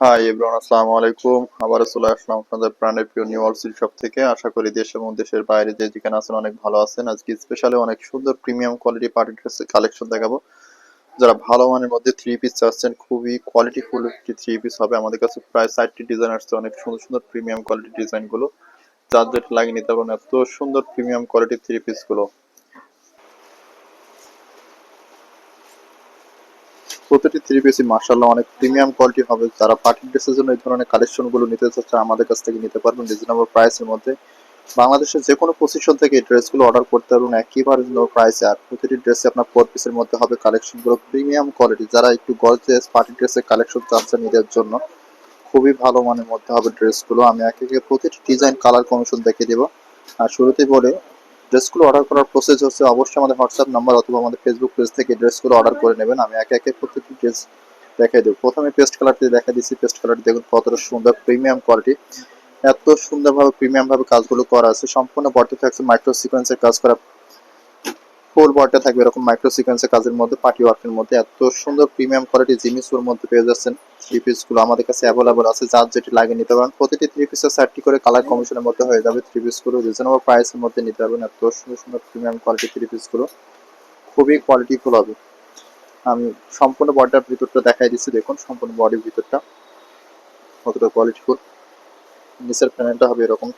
Hi everyone আসসালামু আলাইকুম আবার চলে আসলাম আপনাদের প্রাণের প্রিয় নিউ থেকে। আশা করি দেশ এবং দেশের বাইরে যে যেখানে আছেন অনেক ভালো আছেন। আজকে অনেক সুন্দর premium quality party dress collection দেখাবো। যারা ভালো মানের মধ্যে থ্রি পিস চাচ্ছেন, খুবই কোয়ালিটি ফুল একটি থ্রি পিস হবে। আমাদের কাছে প্রায় ষাটটি ডিজাইন আসছে, অনেক সুন্দর সুন্দর প্রিমিয়াম কোয়ালিটি ডিজাইনগুলো। যার যেটা লাগিয়ে নিতে পারেন এত সুন্দর প্রিমিয়াম কোয়ালিটি থ্রি পিস প্রতিটি থ্রি পিসই মার্শাল্লাহ অনেক প্রিমিয়াম কোয়ালিটি হবে। যারা পার্টি ড্রেসের জন্য এই ধরনের কালেকশনগুলো নিতে চাচ্ছে, আমাদের কাছ থেকে নিতে পারবেন রিজনেবল প্রাইসের মধ্যে। বাংলাদেশের যে কোনো পজিশন থেকে এই ড্রেসগুলো অর্ডার করতে পারবেন, একেবারে লো প্রাইসে আর প্রতিটি ড্রেসে আপনার ফোর পিসের মধ্যে হবে কালেকশনগুলো প্রিমিয়াম কোয়ালিটি যারা একটু গর্জিয়াস পার্টি ড্রেসের কালেকশন চাচ্ছেন ঈদের জন্য, খুবই ভালো মানের মধ্যে হবে ড্রেসগুলো আমি একে একে প্রতিটি ডিজাইন কালার কমিশন দেখিয়ে দেবো। আর শুরুতেই বলে ড্রেসগুলো অর্ডার করার প্রসেস হচ্ছে অবশ্যই আমাদের হোয়াটসঅ্যাপ নাম্বার অথবা আমাদের ফেসবুক পেজ থেকে ড্রেসগুলো অর্ডার করে নেবেন। আমি একে একে প্রত্যেকটি ড্রেস দেখাই দেবো। প্রথমে পেস্ট কালারটি দেখা দিচ্ছি। পেস্ট কালারটি দেখুন কতটা সুন্দর প্রিমিয়াম কোয়ালিটি এত সুন্দরভাবে প্রিমিয়ামভাবে কাজগুলো করা আছে। সম্পূর্ণ বডিতে থাকছে মাইক্রো সিকোয়েন্সের কাজ করা। ফুল বডিটা থাকবে এরকম মাইক্রো সিকোয়েন্সের কাজের মধ্যে পার্টি ওয়ার্কের মধ্যে। এত সুন্দর প্রিমিয়াম কোয়ালিটি জিনিসগুলোর মধ্যে পেয়ে যাচ্ছেন। থ্রি পিসগুলো আমাদের কাছে অ্যাভেলেবল আছে, যার যেটি লাগিয়ে নিতে পারেন। প্রতিটি থ্রি পিসের চারটি করে কালার কমিশনের মধ্যে হয়ে যাবে থ্রি পিসগুলো রিজনেবল প্রাইসের মধ্যে নিতে পারবেন। এত সুন্দর সুন্দর প্রিমিয়াম কোয়ালিটি থ্রি পিসগুলো খুবই কোয়ালিটিফুল হবে। আমি সম্পূর্ণ বডিটার ভিতরটা দেখাই দিচ্ছি। দেখুন, সম্পূর্ণ বডির ভিতরটা কতটা কোয়ালিটিফুল নিচের প্যানেলটা হবে এরকম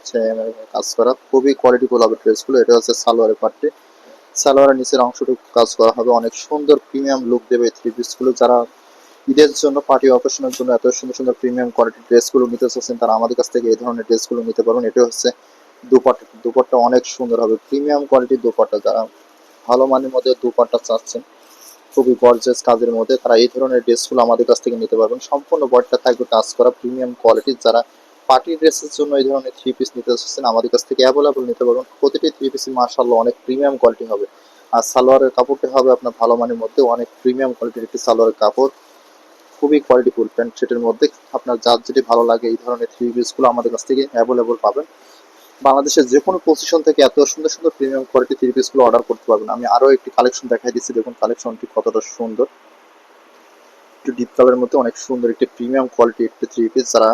কাজ করা। খুবই কোয়ালিটিফুল হবে ড্রেসগুলো এটা হচ্ছে সালোয়ারের পার্টটি সালোয়ারের নিচের অংশটুকু কাজ করা হবে। অনেক সুন্দর প্রিমিয়াম লুক দেবে থ্রি পিসগুলো যারা ঈদের জন্য পার্টি অকেশনের জন্য এত সুন্দর সুন্দর প্রিমিয়াম কোয়ালিটির ড্রেসগুলো নিতে চাচ্ছেন, তারা আমাদের কাছ থেকে এই ধরনের ড্রেসগুলো নিতে পারবেন। এটা হচ্ছে দুপাট্টা দুপাট্টা অনেক সুন্দর হবে। প্রিমিয়াম কোয়ালিটির দুপাট্টা যারা ভালো মানের মধ্যে দুপাট্টা চাচ্ছেন, খুবই গর্জেস কাজের মধ্যে, তারা এই ধরনের ড্রেসগুলো আমাদের কাছ থেকে নিতে পারবেন। সম্পূর্ণ বডিটা থাকবে কাজ করা প্রিমিয়াম কোয়ালিটির যারা পার্টি ড্রেসের জন্য এই ধরনের থ্রি পিস নিতে এসেছেন আমাদের কাছ থেকে অ্যাভেলেবল নিতে পারবেন। প্রতিটি থ্রি পিসই মার্শাল্লাহ অনেক প্রিমিয়াম কোয়ালিটি হবে। আর সালোয়ারের কাপড়টি হবে আপনার ভালো মানের মধ্যে অনেক প্রিমিয়াম কোয়ালিটির একটি সালোয়ারের কাপড়। খুবই কোয়ালিটিফুল প্যান্ট সেটের মধ্যে। আপনার যার যেটি ভালো লাগে এই ধরনের থ্রি পিসগুলো আমাদের কাছ থেকে অ্যাভেলেবল পাবেন। বাংলাদেশের যে কোনো পজিশন থেকে এত সুন্দর সুন্দর প্রিমিয়াম কোয়ালিটি থ্রি পিসগুলো অর্ডার করতে পারবেন। আমি আরও একটি কালেকশন দেখাই দিচ্ছি। দেখুন কালেকশনটি কতটা সুন্দর। একটু ডিপ কালারের মধ্যে অনেক সুন্দর একটি প্রিমিয়াম কোয়ালিটি একটি থ্রি পিস যারা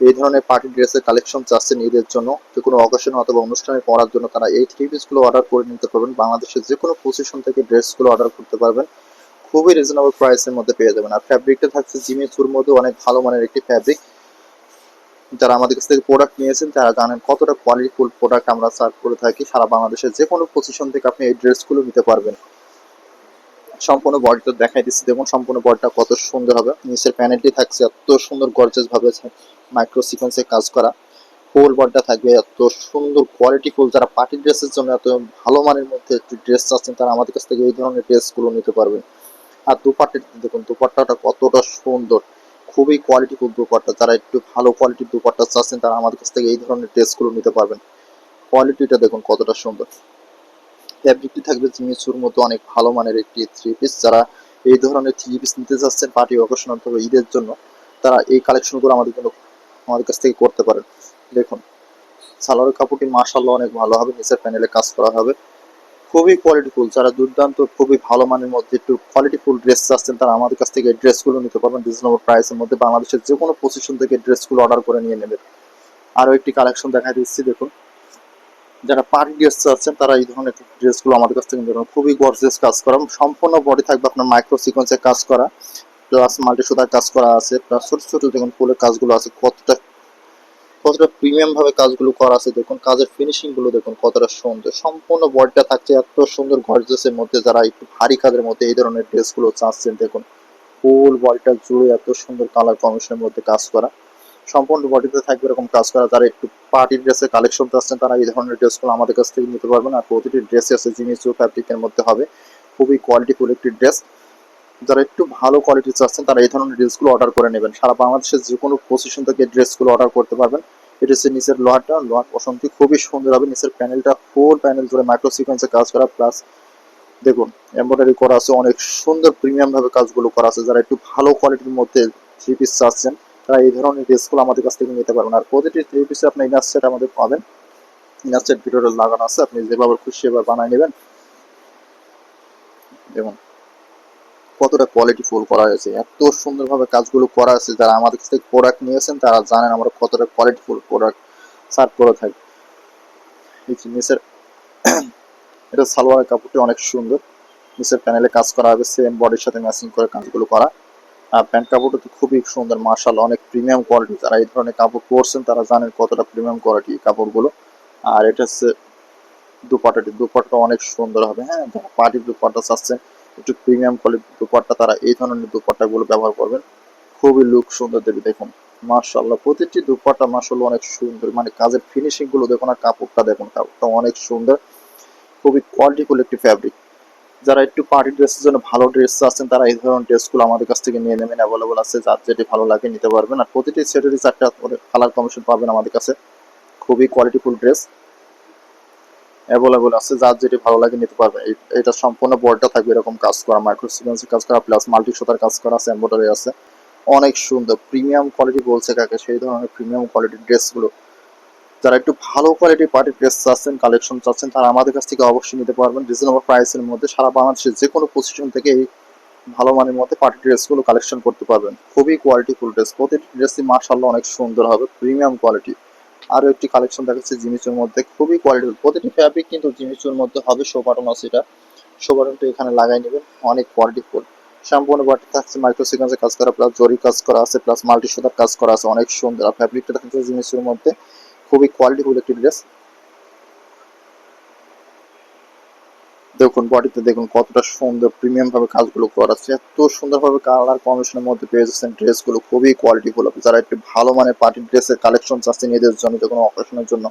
এই ধরনের পার্টি ড্রেসের কালেকশন চাচ্ছেন ঈদের জন্য। যে কোনো অকেশন অথবা অনুষ্ঠানে পরার জন্য তারা এই থ্রি পিসগুলো অর্ডার করে নিতে পারবেন। বাংলাদেশের যে কোনো পজিশন থেকে ড্রেসগুলো অর্ডার করতে পারবেন। খুবই রিজনেবল প্রাইসের মধ্যে পেয়ে যাবেন। আর ফ্যাব্রিকটা থাকছে জিমি জিমিচুর মধ্যে, অনেক ভালো মানের একটি ফ্যাব্রিক যারা আমাদের কাছ থেকে প্রোডাক্ট নিয়েছেন, তারা জানেন কতটা কোয়ালিটিফুল প্রোডাক্ট আমরা সার্ভ করে থাকি। সারা বাংলাদেশের যে কোনো পজিশন থেকে আপনি এই ড্রেসগুলো নিতে পারবেন। সম্পূর্ণ বডিটা দেখাই দিচ্ছি। দেখুন, সম্পূর্ণ বডিটা কত সুন্দর হবে। নিচের প্যানেলটি থাকছে এত সুন্দর গর্জেস ভাবে মাইক্রো সিকোয়েন্সে কাজ করা। ফুল বডিটা থাকবে, এত সুন্দর কোয়ালিটি ফুল যারা পার্টি ড্রেসের জন্য এত ভালো মানের মধ্যে ড্রেস চাচ্ছেন, তারা আমাদের কাছ থেকে এই ধরনের ড্রেসগুলো নিতে পারবেন। আর দুপাট্টা, দেখুন, দুপাট্টাটা কতটা সুন্দর। খুবই কোয়ালিটিফুল দুপাট্টা। যারা একটু ভালো কোয়ালিটির দুপাট্টা চাচ্ছেন, তারা আমাদের কাছ থেকে এই ধরনের ড্রেসগুলো নিতে পারবেন। কোয়ালিটিটা দেখুন কতটা সুন্দর। ফ্যাব্রিকটি থাকবে জিমিচুর মতো, অনেক ভালো মানের একটি থ্রি পিস যারা এই ধরনের থ্রি পিস নিতে চাচ্ছেন পার্টি অকেশন অথবা ঈদের জন্য, তারা এই কালেকশনগুলো আমাদের জন্য আমাদের কাছ থেকে করতে পারেন। দেখুন, সালোয়ার কাপড়টি মার্শাল্লাহ অনেক ভালো হবে, নিচের প্যানেলে কাজ করা হবে। খুবই কোয়ালিটিফুল যারা দুর্দান্ত, খুবই ভালো মানের মধ্যে একটু কোয়ালিটিফুল ড্রেস চাচ্ছেন, তারা আমাদের কাছ থেকে ড্রেসগুলো নিতে পারবেন। রিজনেবল প্রাইসের মধ্যে বাংলাদেশের যে কোনো পজিশন থেকে ড্রেসগুলো অর্ডার করে নিয়ে নেবেন। আরও একটি কালেকশন দেখা দিচ্ছি, দেখুন। যারা পার্টি ড্রেস চাচ্ছেন, তারা এই ধরনের ড্রেসগুলো আমাদের কাছ থেকে নিতে পারবেন। খুবই গর্জেস কাজ করা, সম্পূর্ণ বডি থাকবে আপনার মাইক্রো সিকোয়েন্সের কাজ করা। প্লাস মাল্টি সুতার কাজ করা আছে প্লাস ছোট ছোট দেখুন ফুলের কাজগুলো আছে, কতটা কতটা প্রিমিয়াম ভাবে কাজগুলো করা আছে, দেখুন কাজের ফিনিশিংগুলো দেখুন কতটা সুন্দর। সম্পূর্ণ বডিটা থাকছে এত সুন্দর গর্জেসের মধ্যে, যারা একটু ভারী কাজের মধ্যে এই ধরনের ড্রেসগুলো চাচ্ছেন, দেখুন ফুল বডিটা জুড়ে এত সুন্দর কালার কম্বিনেশনের মধ্যে কাজ করা। সম্পূর্ণ বডিতে থাকবে এরকম কাজ করা, যারা একটু পার্টি ড্রেসের কালেকশন চাচ্ছেন, তারা এই ধরনের ড্রেসগুলো আমাদের কাছ থেকে নিতে পারবেন। আর প্রতিটি ড্রেসে আছে জিনিস ফ্যাব্রিকের মধ্যে হবে, খুবই কোয়ালিটিফুল একটি ড্রেস যারা একটু ভালো কোয়ালিটি চাচ্ছেন, তারা এই ধরনের ড্রেসগুলো অর্ডার করে নেবেন। সারা বাংলাদেশের যে কোনো পজিশন থেকে ড্রেসগুলো অর্ডার করতে পারবেন। এটা হচ্ছে নিচের লোহারটা। লোহার পশমটি খুবই সুন্দর হবে। নিচের প্যানেলটা ফুল প্যানেল জুড়ে মাইক্রো সিকোয়েন্সে কাজ করা। প্লাস দেখুন এমব্রয়ডারি করা আছে, অনেক সুন্দর প্রিমিয়াম ভাবে কাজগুলো করা আছে। যারা একটু ভালো কোয়ালিটির মধ্যে থ্রি পিস চাচ্ছেন, তারা এই ধরনের ড্রেসগুলো আমাদের কাছ থেকে নিতে পারবেন। আর প্রতিটি থ্রি পিসে আপনি ইনার সেট আমাদের পাবেন। ইনার সেট ভিডিওটা লাগানো আছে। আপনি যেভাবে খুশি এবার বানায় নেবেন। দেখুন কতটা কোয়ালিটি ফুল করা হয়েছে, এত সুন্দরভাবে কাজগুলো করা আছে, যারা আমাদের কাছ থেকে প্রোডাক্ট নিয়েছেন, তারা জানেন আমরা কতটা কোয়ালিটি ফুল প্রোডাক্ট সার্ভ করে থাকি। এই নিচের, এটা সালোয়ারের কাপড়টি অনেক সুন্দর। নিচের প্যানেলে কাজ করা হবে সেম বডির সাথে ম্যাচিং করে কাজগুলো করা। আর প্যান্ট কাপড়টা তো খুবই সুন্দর মার্শাল অনেক প্রিমিয়াম কোয়ালিটি যারা এই ধরনের কাপড় পরছেন, তারা জানেন কতটা প্রিমিয়াম কোয়ালিটি কাপড়গুলো। আর এটা হচ্ছে দুপাটাটি, দুপাটটা অনেক সুন্দর হবে হ্যাঁ যারা পার্টির দুপাট্টা চাচ্ছেন একটু প্রিমিয়াম কোয়ালিটির দুপাট্টা তারা এই ধরনের দুপাট্টাগুলো ব্যবহার করবেন। খুবই লুক সুন্দর দেবে, দেখুন। মার্শাল্লাহ প্রতিটি দুপাট্টা মার্শাল্লাহ অনেক সুন্দর। মানে কাজের ফিনিশিংগুলো দেখুন আর কাপড়টা দেখুন, কাপড়টা অনেক সুন্দর। খুবই কোয়ালিটিফুল একটি ফ্যাব্রিক যারা একটু পার্টি ড্রেসের জন্য ভালো ড্রেস আছেন তারা এই ধরনের ড্রেসগুলো আমাদের কাছ থেকে নিয়ে নেবেন। অ্যাভেলেবল আছে, যার যেটি ভালো লাগে নিতে পারবেন। আর প্রতিটি সেটেরই চারটা কালার কমিশন পাবেন আমাদের কাছে। খুবই কোয়ালিটিফুল ড্রেস অ্যাভেলেবল আছে, যার যেটি ভালো লাগে নিতে পারবে। এটা সম্পূর্ণ বোর্ডটা থাকবে এরকম কাজ করা মাইক্রো সিকোয়েন্সের কাজ করা প্লাস মাল্টি সুতার কাজ করা আছে এম্বয়ডারি আছে। অনেক সুন্দর প্রিমিয়াম কোয়ালিটি বলছে কাকে, সেই ধরনের প্রিমিয়াম কোয়ালিটির ড্রেসগুলো যারা একটু ভালো কোয়ালিটির পার্টি ড্রেস চাচ্ছেন কালেকশন চাচ্ছেন, তারা আমাদের কাছ থেকে অবশ্যই নিতে পারবেন। রিজনেবল প্রাইসের মধ্যে সারা বাংলাদেশের যে কোনো পজিশন থেকে এই ভালো মানের মধ্যে পার্টি ড্রেসগুলো কালেকশন করতে পারবেন। খুবই কোয়ালিটিফুল ড্রেস প্রতিটি ড্রেসই মার্শাল্লাহ অনেক সুন্দর হবে প্রিমিয়াম কোয়ালিটি আরও একটি কালেকশন দেখাচ্ছে জিমিচুর মধ্যে। খুবই কোয়ালিটিফুল প্রতিটি ফ্যাব্রিক কিন্তু জিমিচুর মধ্যে হবে। শো বাটন আছে এটা। শো বাটনটা এখানে লাগাই নেবেন। অনেক কোয়ালিটি ফুল সম্পূর্ণ বাটি থাকছে মাইক্রো সিকোয়েন্সের কাজ করা প্লাস জরি কাজ করা আছে প্লাস মাল্টি সুতার কাজ করা আছে। অনেক সুন্দর। ফ্যাব্রিকটা দেখাচ্ছে জিনিসের মধ্যে। খুবই কোয়ালিটি ফুল একটি ড্রেস দেখুন বডিতে দেখুন কতটা সুন্দর প্রিমিয়াম ভাবে কাজগুলো করা এত সুন্দরভাবে কালার কম্বিনেশনের মধ্যে পেয়ে যাচ্ছেন ড্রেসগুলো খুবই কোয়ালিটিফুল হবে যারা একটু ভালো মানের পার্টি ড্রেসের কালেকশন চাচ্ছেন নিজেদের জন্য, যে কোনো অকেশনের জন্য,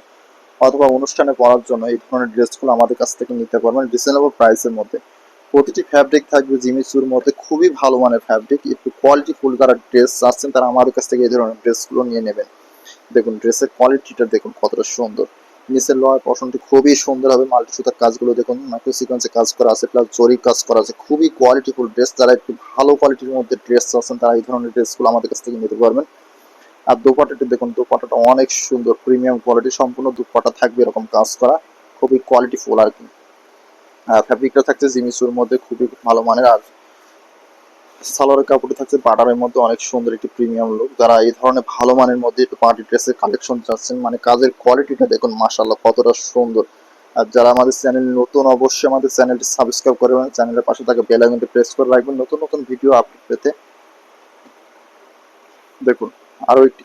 অথবা অনুষ্ঠানে পরার জন্য এই ধরনের ড্রেসগুলো আমাদের কাছ থেকে নিতে পারবেন রিজনেবল প্রাইসের মধ্যে। প্রতিটি ফ্যাব্রিক থাকবে জিমিচুর মধ্যে, খুবই ভালো মানের ফ্যাব্রিক একটু কোয়ালিটি ফুল যারা ড্রেস চাচ্ছেন, তারা আমাদের কাছ থেকে এই ধরনের ড্রেসগুলো নিয়ে নেবেন। দেখুন ড্রেসের কোয়ালিটিটা দেখুন কতটা সুন্দর। নিচের লোয়ার পশনটি খুবই সুন্দর হবে মাল্টি সুতার কাজগুলো দেখুন মাইক্রো সিকোয়েন্সে কাজ করা আছে প্লাস জরি কাজ করা আছে, খুবই কোয়ালিটিফুল ড্রেস যারা একটু ভালো কোয়ালিটির মধ্যে ড্রেস আছেন তারা এই ধরনের ড্রেসগুলো আমাদের কাছ থেকে নিতে পারবেন। আর দোপাটাটি দেখুন, দোপাটাটা অনেক সুন্দর প্রিমিয়াম কোয়ালিটি সম্পূর্ণ দুপাটা থাকবে এরকম কাজ করা, খুবই কোয়ালিটিফুল আর কি। ফ্যাব্রিকটা থাকছে জিমিসুর মধ্যে, খুবই ভালো মানের, আর সালোয়ারের কাপড়টি থাকছে বাটারের মধ্যে, অনেক সুন্দর একটি প্রিমিয়াম লুক যারা এই ধরনের ভালো মানের মধ্যে একটু পার্টি ড্রেসের কালেকশন চাচ্ছেন মানে কাজের কোয়ালিটিটা দেখুন মাশাল্লাহ কতটা সুন্দর। আর যারা আমাদের চ্যানেল নতুন, অবশ্যই আমাদের চ্যানেলটি সাবস্ক্রাইব করবেন চ্যানেলের পাশে থাকা বেল আইকনটি প্রেস করে রাখবেন। নতুন নতুন ভিডিও আপলোড পেতে। দেখুন আরও একটি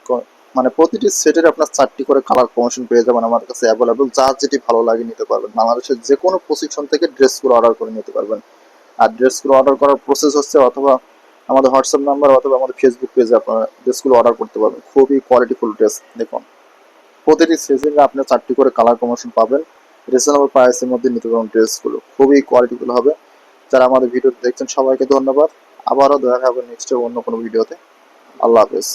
মানে প্রতিটি সেটের আপনার চারটি করে কালার কমিশন পেয়ে যাবেন আমার কাছে অ্যাভেলেবল যার যেটি ভালো লাগে নিতে পারবেন। বাংলাদেশের যে কোনো পজিশন থেকে ড্রেসগুলো অর্ডার করে নিতে পারবেন। আর ড্রেসগুলো অর্ডার করার প্রসেস হচ্ছে অথবা আমাদের হোয়াটসঅ্যাপ নাম্বার অথবা আমাদের ফেসবুক পেজে আপনারা ড্রেসগুলো অর্ডার করতে পারবেন। খুবই কোয়ালিটিফুল ড্রেস দেখুন। প্রতিটি সিজনে আপনি চারটি করে কালার কমিশন পাবেন। রিজনেবল প্রাইসের মধ্যে নিতে পারবেন ড্রেসগুলো খুবই কোয়ালিটিফুল হবে। যারা আমাদের ভিডিও দেখছেন, সবাইকে ধন্যবাদ। আবারও দেখা হবে নেক্সট অন্য কোনো ভিডিওতে আল্লাহ হাফেজ।